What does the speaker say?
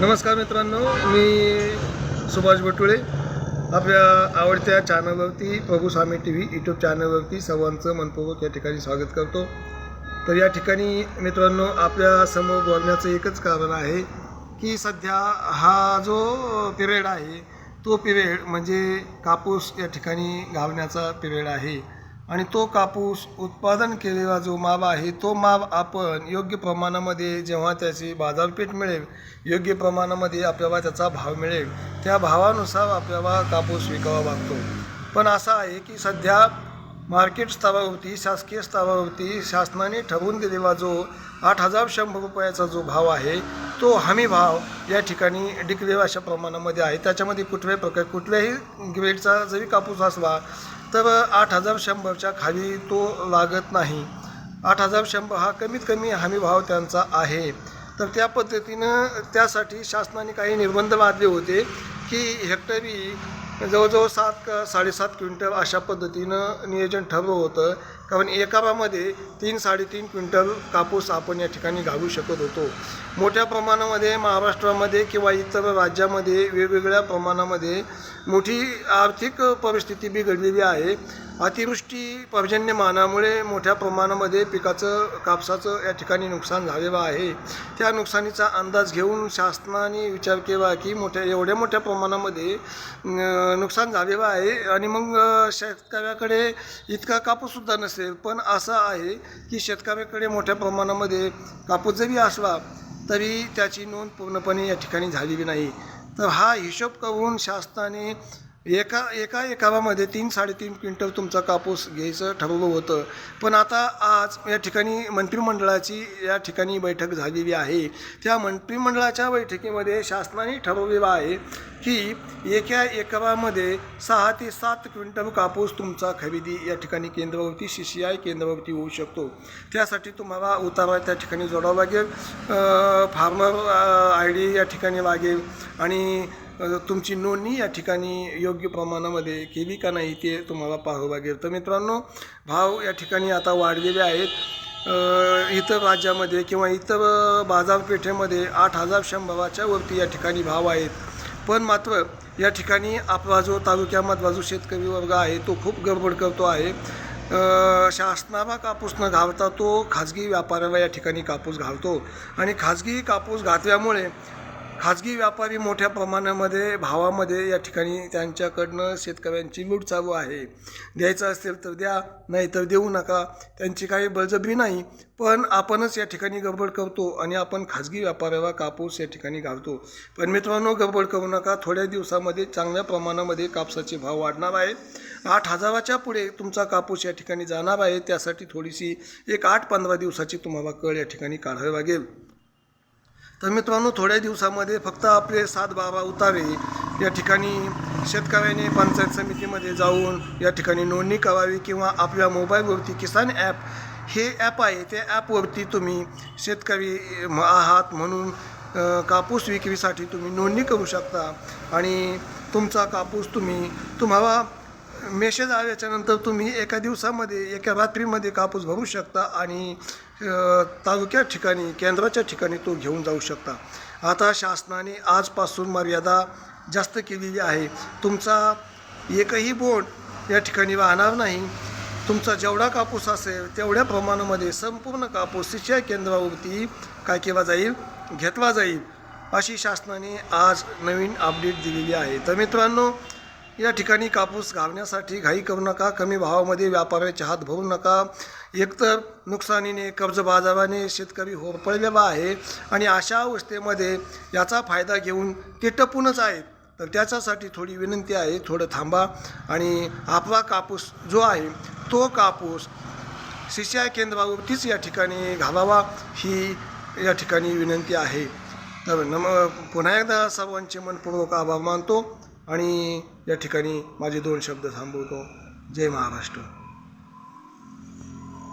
नमस्कार मित्रांनो मी सुभाष बटुळे. आपल्या आवडत्या चॅनलवरती Prabhu Swami T V YouTube चॅनलवरती सर्वांचं मनपूर्वक या ठिकाणी स्वागत करतो. तर या ठिकाणी मित्रांनो आपल्यासमोर बोलण्याचं एकच कारण आहे की सध्या हा जो पिरियड आहे तो पिरियड म्हणजे कापूस या ठिकाणी घालण्याचा पिरियड आहे. आणि तो कापूस उत्पादन केलेला जो माप आहे तो माप आपण योग्य प्रमाणामध्ये जेव्हा त्याची बाजारपेठ मिळेल योग्य प्रमाणामध्ये आपल्याला त्याचा भाव मिळेल त्या भावानुसार आपल्याला कापूस विकावा लागतो. पण असं आहे की सध्या मार्केट स्तरावरती शासकीय स्तरावरती शासनाने ठरवून दिलेला जो आठ हजार शंभर रुपयाचा जो भाव आहे तो हमी भाव या ठिकाणी डिक्लेअर अशा प्रमाणामध्ये आहे. त्याच्यामध्ये कुठल्याही प्रकार कुठल्याही ग्रेडचा जरी कापूस असला तर आठ हजार शंभरच्या खाली तो लागत नाही. आठ हजार शंभर हा कमीत कमी हमी भाव त्यांचा आहे. तर त्या पद्धतीनं त्यासाठी शासनाने काही निर्बंध लादले होते की हेक्टरी जवळजवळ सात का साडेसात क्विंटल अशा पद्धतीनं नियोजन ठरलं होतं. कारण एकामध्ये तीन साडेतीन क्विंटल कापूस आपण या ठिकाणी घालू शकत होतो. मोठ्या प्रमाणामध्ये महाराष्ट्रामध्ये किंवा इतर राज्यामध्ये वेगवेगळ्या प्रमाणामध्ये मोठी आर्थिक परिस्थिती बिघडलेली आहे. अतिवृष्टी पर्जन्यमानामुळे मोठ्या प्रमाणामध्ये पिकाचं कापसाचं या ठिकाणी नुकसान झालेलं आहे. त्या नुकसानीचा अंदाज घेऊन शासनाने विचार केला की मोठ्या एवढ्या मोठ्या प्रमाणामध्ये नुकसान झालेलं आहे आणि मग शेतकऱ्याकडे इतका कापूससुद्धा नसेल. पण असं आहे की शेतकऱ्याकडे मोठ्या प्रमाणामध्ये कापूस जरी असला तरी त्याची नोंद पूर्णपणे या ठिकाणी झालेली नाही. तर हा हिशोब करून शासनाने एका एका एकावामध्ये तीन साडेतीन क्विंटल तुमचा कापूस घ्यायचं ठरवलं होतं. पण आता आज या ठिकाणी मंत्रिमंडळाची या ठिकाणी बैठक झालेली आहे. त्या मंत्रिमंडळाच्या बैठकीमध्ये शासनाने ठरवलेलं आहे की एका एकावामध्ये सहा ते सात क्विंटल कापूस तुमचा खरेदी या ठिकाणी केंद्रावरती सी सी आय केंद्रावरती होऊ शकतो. त्यासाठी तुम्हाला उतारा त्या ठिकाणी जोडावा लागेल. फार्मर आय डी या ठिकाणी लागेल. आणि तुमची नोंदणी या ठिकाणी योग्य प्रमाणामध्ये केली का नाही ते तुम्हाला पाहावं लागेल. तर मित्रांनो भाव या ठिकाणी आता वाढलेले आहेत. इतर राज्यामध्ये किंवा इतर बाजारपेठेमध्ये आठ हजार शंभराच्या वरती या ठिकाणी भाव आहेत. पण मात्र या ठिकाणी आपला जो तालुक्यामधला जो शेतकरी वर्ग आहे तो खूप गडबड करतो आहे. शासनाला कापूस न घालता तो खाजगी व्यापाऱ्याला या ठिकाणी कापूस घालतो. आणि खाजगी कापूस घातल्यामुळे खाजगी व्यापारी मोठ्या प्रमाणामध्ये भावामध्ये या ठिकाणी त्यांच्याकडनं शेतकऱ्यांची लूट चालू आहे. द्यायचं असेल तर द्या नाही तर देऊ नका. त्यांची काही बळजबरी नाही. पण आपणच या ठिकाणी गडबड करतो आणि आपण खाजगी व्यापाऱ्याला कापूस या ठिकाणी घालतो. पण मित्रांनो गडबड करू नका. थोड्या दिवसामध्ये चांगल्या प्रमाणामध्ये कापसाचे भाव वाढणार आहेत. आठ हजाराच्या पुढे तुमचा कापूस या ठिकाणी जाणार आहे. त्यासाठी थोडीशी एक आठ पंधरा दिवसाची तुम्हाला कळ या ठिकाणी काढावी लागेल. तर मित्रांनो थोड्या दिवसामध्ये फक्त आपले सात बाबा उतारे. या ठिकाणी शेतकऱ्याने पंचायत समितीमध्ये जाऊन या ठिकाणी नोंदणी करावी किंवा आपल्या मोबाईलवरती किसान ॲप हे ॲप आहे त्या ॲपवरती तुम्ही शेतकरी आहात म्हणून कापूस विक्रीसाठी तुम्ही नोंदणी करू शकता. आणि तुमचा कापूस तुम्ही तुम्हाला मेसेज आल्याच्यानंतर तुम्ही एका दिवसामध्ये एका रात्रीमध्ये कापूस भरू शकता आणि तालुक्या ठिकाणी केंद्राच्या ठिकाणी तो घेऊन जाऊ शकता. आता शासनाने आजपासून मर्यादा जास्त केलेली आहे. तुमचा एकही बोट या ठिकाणी वाहणार नाही. तुमचा जेवढा कापूस असेल तेवढ्या प्रमाणामध्ये संपूर्ण कापूस सिंचाई केंद्रावरती काय केला जाईल? घेतला जाईल अशी शासनाने आज नवीन अपडेट दिलेली आहे. तर मित्रांनो या ठिकाणी कापूस घालण्यासाठी घाई करू नका कमी भावामध्ये व्यापाऱ्याच्या हात भरू नका. एकतर नुकसानीने कर्जबाजाराने शेतकरी होरपळलेला आहे आणि अशा अवस्थेमध्ये याचा फायदा घेऊन ते टपूनच आहेत. तर त्याच्यासाठी थोडी विनंती आहे थोडं थांबा आणि आपला कापूस जो आहे तो कापूस सीसीआय केंद्रावरतीच या ठिकाणी घालावा ही या ठिकाणी विनंती आहे. तर नम पुन्हा एकदा सर्वांचे मनपूर्वक आभार मानतो. आणि या ठिकाणी माझे दोन शब्द थांबवतो. जय महाराष्ट्र.